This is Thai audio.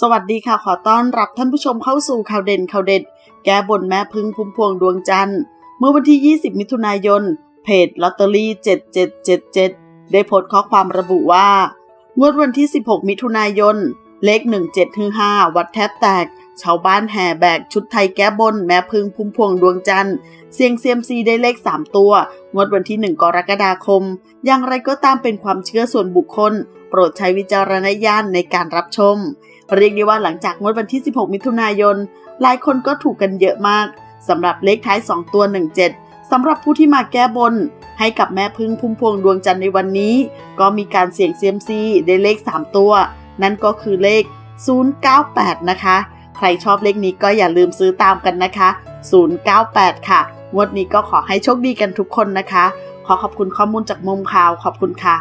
สวัสดีค่ะขอต้อนรับท่านผู้ชมเข้าสู่ข่าวเด่นข่าวเด็ด แก้บนแม่พึ่งพุ่มพวงดวงจันทร์ เมื่อวันที่ 20 มิถุนายน เพจลอตเตอรี่ 7777 ได้โพสต์ข้อความระบุว่า งวดวันที่ 16 มิถุนายน เลข 1755วัดแทบแตก ชาวบ้านแห่แบกชุดไทยแก้บน แม่พึ่งพุ่มพวงดวงจันทร์เสียงเซียมซีได้เลข 3 ตัว งวดวันที่ 1 กรกฎาคม อย่างไรก็ตามเป็นความเชื่อส่วนบุคคล โปรดใช้วิจารณญาณในการรับชม เรียกได้ว่าหลังจากงวดวันที่ 16 มิถุนายน หลายคนก็ถูกกันเยอะมากสำหรับเลขท้าย 2 ตัว 17สำหรับผู้ที่มาแก้บน ให้กับแม่พึ่งพุ่มพวงดวงจันทร์ในวันนี้ ก็มีการเสี่ยงเซียมซีได้เลข 3 ตัว นั่นก็คือเลข 098 นะคะ ใครชอบเลขนี้ก็อย่าลืมซื้อตามกันนะคะ 098 ค่ะ งวดนี้ก็ขอให้โชคดีกันทุกคนนะคะ ขอขอบคุณข้อมูลจากมุมข่าวขอบคุณค่ะ